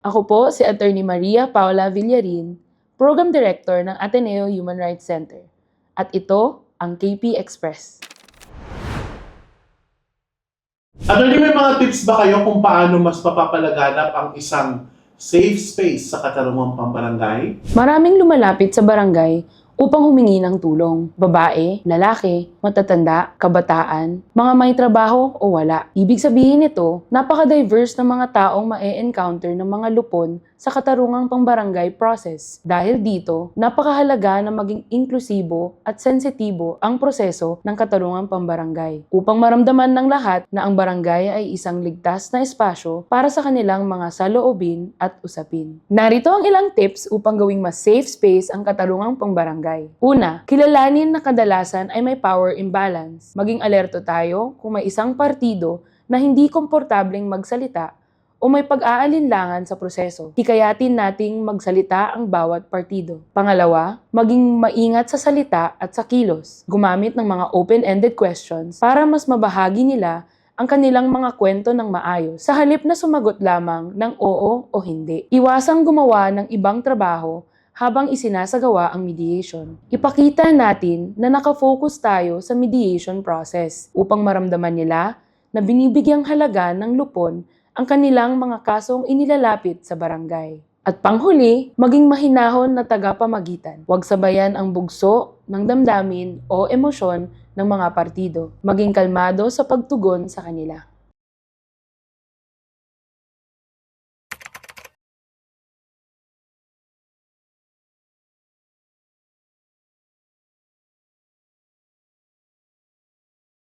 Ako po si Attorney Maria Paula Villarin, Program Director ng Ateneo Human Rights Center. At ito ang KP Express. Attorney, may mga tips ba kayo kung paano mas mapapalaganap ang isang safe space sa Katarungang Pambarangay? Maraming lumalapit sa barangay upang humingi ng tulong. Babae, lalaki, matatanda, kabataan, mga may trabaho o wala. Ibig sabihin nito, napaka-diverse ng mga taong ma-encounter ng mga lupon sa katarungang pambarangay process. Dahil dito, napakahalaga na maging inklusibo at sensitibo ang proseso ng katarungang pambarangay upang maramdaman ng lahat na ang barangay ay isang ligtas na espasyo para sa kanilang mga saloobin at usapin. Narito ang ilang tips upang gawing mas safe space ang katarungang pambarangay. Una, kilalanin na kadalasan ay may power imbalance. Maging alerto tayo kung may isang partido na hindi komportableng magsalita o may pag-aalinlangan sa proseso. Hikayatin nating magsalita ang bawat partido. Pangalawa, maging maingat sa salita at sa kilos. Gumamit ng mga open-ended questions para mas mabahagi nila ang kanilang mga kwento ng maayos sa halip na sumagot lamang ng oo o hindi. Iwasang gumawa ng ibang trabaho habang isinasagawa ang mediation. Ipakita natin na nakafocus tayo sa mediation process upang maramdaman nila na binibigyang halaga ng lupon ang kanilang mga kasong inilalapit sa barangay. At panghuli, maging mahinahon na tagapamagitan. Huwag sabayan ang bugso ng damdamin o emosyon ng mga partido. Maging kalmado sa pagtugon sa kanila.